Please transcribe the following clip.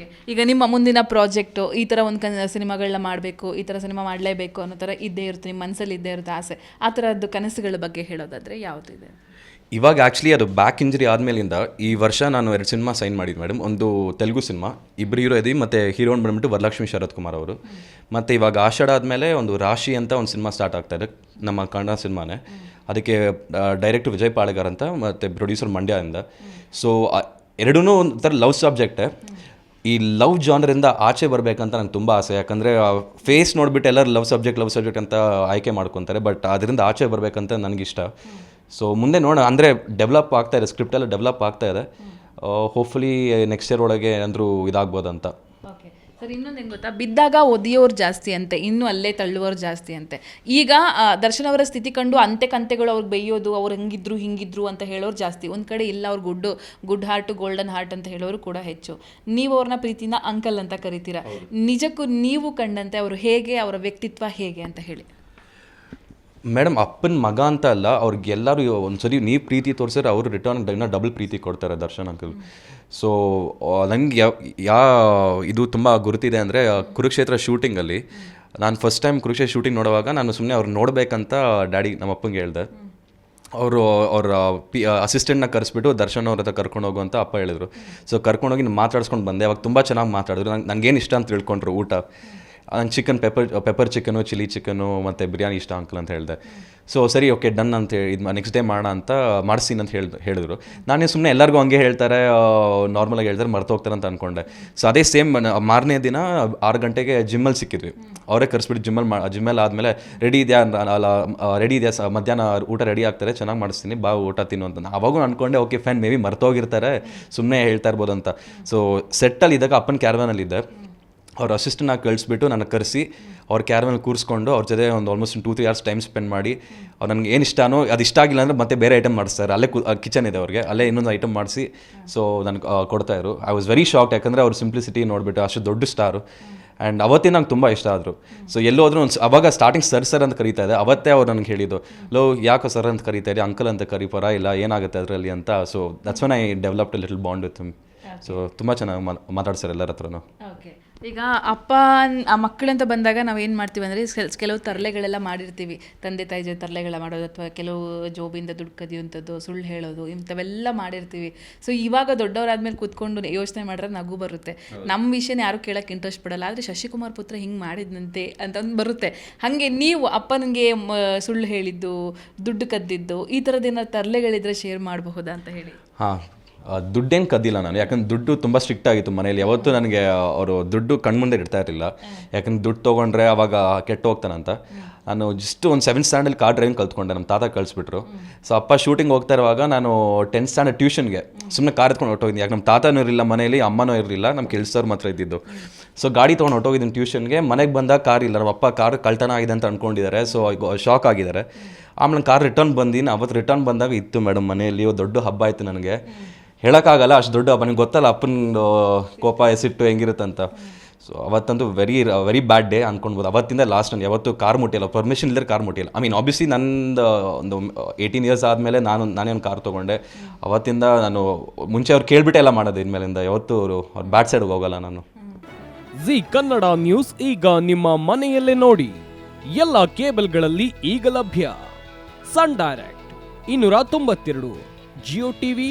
Okay ಈಗ ನಿಮ್ಮ ಮುಂದಿನ ಪ್ರಾಜೆಕ್ಟು ಈ ಥರ ಒಂದು ಕನ ಸಿನಿಮಾಗಳನ್ನ ಮಾಡಬೇಕು, ಈ ಥರ ಸಿನಿಮಾ ಮಾಡಲೇಬೇಕು ಅನ್ನೋ ಥರ ಇದ್ದೇ ಇರುತ್ತೆ ನಿಮ್ಮ ಮನಸ್ಸಲ್ಲಿ ಇದ್ದೇ ಇರುತ್ತೆ ಆಸೆ. ಆ ಥರದ್ದು ಕನಸುಗಳ ಬಗ್ಗೆ ಹೇಳೋದಾದರೆ ಯಾವುದಿದೆ ಇವಾಗ ಆ್ಯಕ್ಚುಲಿ ಅದು ಬ್ಯಾಕ್ ಇಂಜರಿ ಆದಮೇಲಿಂದ ಈ ವರ್ಷ ನಾನು ಎರಡು ಸಿನಿಮಾ ಸೈನ್ ಮಾಡಿದ್ದು ಮೇಡಮ್ ಒಂದು ತೆಲುಗು ಸಿನಿಮಾ ಇಬ್ಬರು ಹೀರೋ ಇದೀವಿ ಮತ್ತು ಹೀರೋನ್ ಬಂದ್ಬಿಟ್ಟು ವರಲಕ್ಷ್ಮಿ ಶರತ್ ಕುಮಾರ್ ಅವರು. ಮತ್ತು ಇವಾಗ ಆಷಾಢ ಆದಮೇಲೆ ಒಂದು ರಾಶಿ ಅಂತ ಒಂದು ಸಿನಿಮಾ ಸ್ಟಾರ್ಟ್ ಆಗ್ತಾ ಇದೆ, ನಮ್ಮ ಕನ್ನಡ ಸಿನಿಮಾನೇ. ಅದಕ್ಕೆ ಡೈರೆಕ್ಟರ್ ವಿಜಯ್ ಪಾಳೆಗಾರ್ ಅಂತ, ಮತ್ತು ಪ್ರೊಡ್ಯೂಸರ್ ಮಂಡ್ಯದಿಂದ ಸೊ ಎರಡೂ ಒಂಥರ ಲವ್ ಸಬ್ಜೆಕ್ಟೇ ಈ ಲವ್ ಜಾನರಿಂದ ಆಚೆ ಬರಬೇಕಂತ ನಂಗೆ ತುಂಬ ಆಸೆ. ಯಾಕಂದರೆ ಫೇಸ್ ನೋಡಿಬಿಟ್ಟು ಎಲ್ಲರೂ ಲವ್ ಸಬ್ಜೆಕ್ಟ್ ಲವ್ ಸಬ್ಜೆಕ್ಟ್ ಅಂತ ಆಯ್ಕೆ ಮಾಡ್ಕೊತಾರೆ ಬಟ್ ಅದರಿಂದ ಆಚೆ ಬರಬೇಕಂತ ನನಗಿಷ್ಟ ಸೊ ಮುಂದೆ ನೋಡೋಣ. ಅಂದರೆ ಡೆವಲಪ್ ಆಗ್ತಾ ಇದೆ ಸ್ಕ್ರಿಪ್ಟ್ ಎಲ್ಲ ಡೆವಲಪ್ ಆಗ್ತಾ ಇದೆ. ಹೋಪ್ಫುಲಿ ನೆಕ್ಸ್ಟ್ ಇಯರ್ ಒಳಗೆ ಏನಾದರೂ ಇದಾಗ್ಬೋದಂತ. ಸರ್ ಇನ್ನೊಂದು ಹೆಂಗೆ ಗೊತ್ತಾ? ಬಿದ್ದಾಗ ಒದಿಯೋರು ಜಾಸ್ತಿ ಅಂತೆ ಇನ್ನು ಅಲ್ಲೇ ತಳ್ಳುವವ್ರು ಜಾಸ್ತಿ ಅಂತೆ. ಈಗ ದರ್ಶನ್ ಅವರ ಸ್ಥಿತಿ ಕಂಡು ಅಂತೆ ಕಂತೆಗಳು ಅವ್ರಿಗೆ ಬೈಯೋದು ಅವ್ರು ಹಂಗಿದ್ರು ಹಿಂಗಿದ್ರು ಅಂತ ಹೇಳೋರು ಜಾಸ್ತಿ. ಒಂದು ಕಡೆ ಇಲ್ಲ ಅವ್ರು good good heart golden heart ಅಂತ ಹೇಳೋರು ಕೂಡ ಹೆಚ್ಚು. ನೀವು ಅವ್ರನ್ನ ಪ್ರೀತಿನ ಅಂಕಲ್ ಅಂತ ಕರಿತೀರಾ. ನಿಜಕ್ಕೂ ನೀವು ಕಂಡಂತೆ ಅವರು ಹೇಗೆ ಅವರ ವ್ಯಕ್ತಿತ್ವ ಹೇಗೆ ಅಂತ ಹೇಳಿ. ಮೇಡಮ್, ಅಪ್ಪನ ಮಗ ಅಂತ ಅಲ್ಲ ಅವ್ರಿಗೆಲ್ಲರೂ ಒಂದ್ಸರಿ ನೀವು ಪ್ರೀತಿ ತೋರಿಸಿದ್ರೆ ಅವರು ರಿಟರ್ನ್ ಇನ್ನೂ ಡಬಲ್ ಪ್ರೀತಿ ಕೊಡ್ತಾರೆ ದರ್ಶನ್ ಅಂಕಲ್ ಸೊ ನನಗೆ ಯಾವ ಯಾ ಇದು ತುಂಬ ಗುರುತಿದೆ ಅಂದರೆ ಕುರುಕ್ಷೇತ್ರ ಶೂಟಿಂಗಲ್ಲಿ ನಾನು ಫಸ್ಟ್ ಟೈಮ್ ಕುರುಕ್ಷೇತ್ರ ಶೂಟಿಂಗ್ ನೋಡುವಾಗ ನಾನು ಸುಮ್ಮನೆ ಅವ್ರು ನೋಡಬೇಕಂತ ಡ್ಯಾಡಿ ನಮ್ಮ ಅಪ್ಪಂಗೆ ಹೇಳ್ದೆ. ಅವರು, ಅವ್ರ ಪಿ ಅಸಿಸ್ಟೆಂಟ್ನ ಕರೆಸ್ಬಿಟ್ಟು ದರ್ಶನ್ ಅವ್ರ ಹತ್ರ ಕರ್ಕೊಂಡು ಹೋಗು ಅಂತ ಅಪ್ಪ ಹೇಳಿದ್ರು. ಸೊ ಕರ್ಕೊಂಡೋಗಿ ಮಾತಾಡ್ಸ್ಕೊಂಡು ಬಂದೆ. ಅವಾಗ ತುಂಬ ಚೆನ್ನಾಗಿ ಮಾತಾಡಿದ್ರು. ನಂಗೆ ನನಗೇನು ಇಷ್ಟ ಅಂತ ತಿಳ್ಕೊಂಡ್ರು ಊಟ. ನಂಗೆ chicken pepper pepper chicken chilli chicken ಮತ್ತು ಬಿರಿಯಾನಿ ಇಷ್ಟ ಅಂಕಲ್ ಅಂತ ಹೇಳಿದೆ. ಸೊ ಸರಿ ಓಕೆ ಡನ್ ಅಂತ ಹೇಳಿ, ಇದು ನೆಕ್ಸ್ಟ್ ಡೇ ಮಾಡೋಣ ಅಂತ ಮಾಡಿಸ್ತೀನಿ ಅಂತ ಹೇಳ್ದು, ಹೇಳಿದ್ರು. ನಾನೇ ಸುಮ್ಮನೆ ಎಲ್ಲರಿಗೂ ಹಂಗೆ ಹೇಳ್ತಾರೆ ನಾರ್ಮಲಾಗಿ ಹೇಳ್ತಾರೆ, ಮರ್ತು ಹೋಗ್ತಾರೆ ಅಂತ ಅಂದ್ಕೊಂಡೆ ಸೊ ಅದೇ ಸೇಮ್ ಮಾರನೇ ದಿನ ಆರು ಗಂಟೆಗೆ ಜಿಮ್ಮಲ್ಲಿ ಸಿಕ್ಕಿದ್ವಿ. ಅವರೇ ಕರೆಸ್ಬಿಟ್ಟು ಜಿಮ್ಮಲ್ಲಿ ಮಾ ಜಿಮ್ಮಲ್ಲಿ ಆದಮೇಲೆ ರೆಡಿ ಇದೆಯಾ? ಅಲ್ಲ ರೆಡಿ ಇದೆಯಾ ಸ, ಮಧ್ಯಾಹ್ನ ಊಟ ರೆಡಿ ಆಗ್ತಾರೆ, ಚೆನ್ನಾಗಿ ಮಾಡಿಸ್ತೀನಿ, ಬಾ, ಊಟ ತಿನ್ನು ಅಂತ. ಅವಾಗೂ ಅನ್ಕೊಂಡೆ ಓಕೆ ಫ್ಯಾನ್ ಮೇ ಬಿ ಮರ್ತೋಗಿರ್ತಾರೆ ಸುಮ್ಮನೆ ಹೇಳ್ತಾ ಇರ್ಬೋದು ಅಂತ ಸೊ ಸೆಟ್ಟಲ್ಲಿ ಇದ್ದಾಗ ಅಪ್ಪನ ಕ್ಯಾರವನಲ್ಲಿದ್ದೆ ಅವ್ರ ಅಸಿಸ್ಟೆಂಟ್ನ ಕಳಿಸ್ಬಿಟ್ಟು ನನ್ನ ಕರೆಸಿ ಅವ್ರ ಕ್ಯಾರಮಲ್ಲಿ ಕೂರಿಸ್ಕೊಂಡು ಅವ್ರ ಜೊತೆ ಒಂದು almost two three hours time spend ಮಾಡಿ ಅವ್ರು ನನಗೆ ಏನು ಇಷ್ಟನೋ ಅದು ಇಷ್ಟ ಆಗಿಲ್ಲ ಅಂದರೆ ಮತ್ತೆ ಬೇರೆ ಐಟಮ್ ಮಾಡಿಸ್ತಾರೆ. ಅಲ್ಲೇ ಕಿಚನ್ ಇದೆ ಅವ್ರಿಗೆ ಅಲ್ಲೇ ಇನ್ನೊಂದು ಐಟಮ್ ಮಾಡಿಸಿ ಸೊ ನನಗೆ ಕೊಡ್ತಾ ಇರು ಐ ವಾಸ್ ವೆರಿ ಶಾಕ್ಡ್ ಯಾಕಂದರೆ ಅವ್ರ ಸಿಂಪ್ಲಿಸಿಟಿ ನೋಡಿಬಿಟ್ಟು ಅಷ್ಟು ದೊಡ್ಡ ಸ್ಟಾರು ಆ್ಯಂಡ್ ಅವತ್ತೇ ನಂಗೆ ತುಂಬ ಇಷ್ಟ ಆದರು. ಸೊ ಎಲ್ಲೋದ್ರೂ ಒಂದು ಅವಾಗ ಸ್ಟಾರ್ಟಿಂಗ್ ಸರ್ ಸರ್ ಅಂತ ಕರೀತಾ ಇದೆ ಅವತ್ತೇ ಅವ್ರು ನನಗೆ ಹೇಳಿದ್ದು ಲೋ ಯಾಕೋ ಸರ್ ಅಂತ ಕರೀತಾ ಇರಿ ಅಂಕಲ್ ಅಂತ ಕರಿ ಪರ ಇಲ್ಲ ಏನಾಗುತ್ತೆ ಅದರಲ್ಲಿ ಅಂತ? So that's one I developed little bond with so ತುಂಬ ಚೆನ್ನಾಗಿ ಮಾತಾಡ್ತಾರೆ ಎಲ್ಲರ ಹತ್ರನೂ. ಓಕೆ ಈಗ ಅಪ್ಪ ಮಕ್ಕಳಂತ ಬಂದಾಗ ನಾವು ಏನು ಮಾಡ್ತೀವಿ ಅಂದರೆ ಕೆಲವು ತರಲೆಗಳೆಲ್ಲ ಮಾಡಿರ್ತೀವಿ. ತಂದೆ ತಾಯಿ ಜೊತೆ ತರಲೆಗಳ ಮಾಡೋದು ಅಥವಾ ಕೆಲವು ಜೋಬಿಂದ ದುಡ್ಡು ಕದಿಯುವಂಥದ್ದು ಸುಳ್ಳು ಹೇಳೋದು ಇಂಥವೆಲ್ಲ ಮಾಡಿರ್ತೀವಿ. ಸೊ ಇವಾಗ ದೊಡ್ಡವರಾದ್ಮೇಲೆ ಕೂತ್ಕೊಂಡು ಯೋಚನೆ ಮಾಡಿದ್ರೆ ನಗು ಬರುತ್ತೆ. ನಮ್ಮ ವಿಷಯನ ಯಾರು ಕೇಳೋಕ್ಕೆ ಇಂಟ್ರೆಸ್ಟ್ ಪಡಲ್ಲ. ಆದರೆ ಶಶಿಕುಮಾರ್ ಪುತ್ರ ಹಿಂಗೆ ಮಾಡಿದ್ನಂತೆ ಅಂತ ಒಂದು ಬರುತ್ತೆ. ಹಾಗೆ ನೀವು ಅಪ್ಪನಿಗೆ ಸುಳ್ಳು ಹೇಳಿದ್ದು ದುಡ್ಡು ಕದ್ದಿದ್ದು ಈ ಥರದ್ದೇನಾದ್ರು ತರಲೆಗಳಿದ್ರೆ ಶೇರ್ ಮಾಡಬಹುದಾ ಅಂತ ಹೇಳಿ. ಹಾಂ. ದುಡ್ಡೇನು ಕದ್ದಿಲ್ಲ ನಾನು. ಯಾಕಂದ್ರೆ ದುಡ್ಡು ತುಂಬ ಸ್ಟ್ರಿಕ್ಟ್ ಆಗಿತ್ತು ಮನೇಲಿ ಯಾವತ್ತೂ ನನಗೆ ಅವರು ದುಡ್ಡು ಕಣ್ಮುಂದೆ ಇಡ್ತಾ ಇರಲಿಲ್ಲ. ಯಾಕಂದ್ರೆ ದುಡ್ಡು ತೊಗೊಂಡ್ರೆ ಅವಾಗ ಕೆಟ್ಟು ಹೋಗ್ತಾನಂತ. ನಾನು ಜಸ್ಟ್ ಒಂದು ಸೆವೆಂತ್ ಸ್ಟ್ಯಾಂಡಲ್ಲಿ ಕಾರ್ ಡ್ರೈವಿಂಗ್ ಕಲ್ತ್ಕೊಂಡೆ. ನಮ್ಮ ತಾತ ಕಳಿಸ್ಬಿಟ್ರು. ಸೊ ಅಪ್ಪ ಶೂಟಿಂಗ್ ಹೋಗ್ತಾ ಇರುವಾಗ ನಾನು ಟೆಂತ್ ಸ್ಟ್ಯಾಂಡರ್ಡ್ ಟ್ಯೂಷನ್ಗೆ ಸುಮ್ಮನೆ ಕಾರ್ ಎತ್ಕೊಂಡು ಹೊಟ್ಟೋಗಿದ್ದೀನಿ ಯಾಕೆ ನಮ್ಮ ತಾತನೂ ಇರಲಿಲ್ಲ ಮನೇಲಿ ಅಮ್ಮನೂ ಇರಲಿಲ್ಲ ನಮ್ಮ ಕೆಲಸವ್ರು ಮಾತ್ರ ಇದ್ದಿದ್ದು. ಸೊ ಗಾಡಿ ತೊಗೊಂಡು ಹೊಟ್ಟೋಗಿದ್ದೀನಿ ಟ್ಯೂಷನ್ಗೆ ಮನೆಗೆ ಬಂದಾಗ ಕಾರ್ ಇಲ್ಲ. ನಮ್ಮ ಅಪ್ಪ ಕಾರ್ ಕಳ್ತನ ಆಗಿದೆ ಅಂತ ಅಂದ್ಕೊಂಡಿದ್ದಾರೆ ಸೊ ಶಾಕ್ ಆಗಿದ್ದಾರೆ. ಆಮೇಲೆ ಕಾರ್ ರಿಟರ್ನ್ ಬಂದಿನಿ ಅವತ್ತು ರಿಟರ್ನ್ ಬಂದಾಗ ಇತ್ತು ಮೇಡಮ್ ಮನೆಯಲ್ಲಿ. ದೊಡ್ಡ ಹಬ್ಬ ಆಯಿತು ನನಗೆ. ಹೇಳೋಕ್ಕಾಗಲ್ಲ, ಅಷ್ಟು ದೊಡ್ಡ ಹಬ್ಬ ನಿಮ್ಗೆ ಗೊತ್ತಲ್ಲ ಅಪ್ಪನ ಕೋಪ, ಎಸಿಟ್ಟು ಹೆಂಗಿರುತ್ತಂತ. ಸೊ ಅವತ್ತಂತೂ ವೆರಿ ವೆರಿ ಬ್ಯಾಡ್ ಡೇ ಅಂದ್ಕೊಳ್ಬೋದು ಅವತ್ತಿಂದ ಲಾಸ್ಟ್ ನಾನು ಯಾವತ್ತೂ ಕಾರ್ ಮುಟ್ಟಿಲ್ಲ ಪರ್ಮಿಷನ್ ಇಲ್ಲದೆ ಕಾರ್ ಮುಟ್ಟಿಲ್ಲ. ಐ ಮೀನ್ ಆಬ್ವಿಯಸ್ಲಿ ನಂದು ಒಂದು ಏಯ್ಟೀನ್ ಇಯರ್ಸ್ ಆದಮೇಲೆ ನಾನು ನಾನೇ ಒಂದು ಕಾರ್ ತೊಗೊಂಡೆ. ಅವತ್ತಿಂದ ನಾನು ಮುಂಚೆ ಅವ್ರು ಕೇಳಿಬಿಟ್ಟೆ ಎಲ್ಲ ಮಾಡೋದು, ಇನ್ಮೇಲಿಂದ. ಯಾವತ್ತೂ ಅವರು, ಅವ್ರು ಬ್ಯಾಡ್ ಸೈಡ್ಗೆ ಹೋಗಲ್ಲ ನಾನು. ಜಿ ಕನ್ನಡ ನ್ಯೂಸ್ ಈಗ ನಿಮ್ಮ ಮನೆಯಲ್ಲೇ ನೋಡಿ. ಎಲ್ಲ ಕೇಬಲ್ಗಳಲ್ಲಿ ಈಗ ಲಭ್ಯ. ಸನ್ ಡೈರೆಕ್ಟ್ ಇನ್ನೂರ ತೊಂಬತ್ತೆರಡು ಜಿಯೋ ಟಿವಿ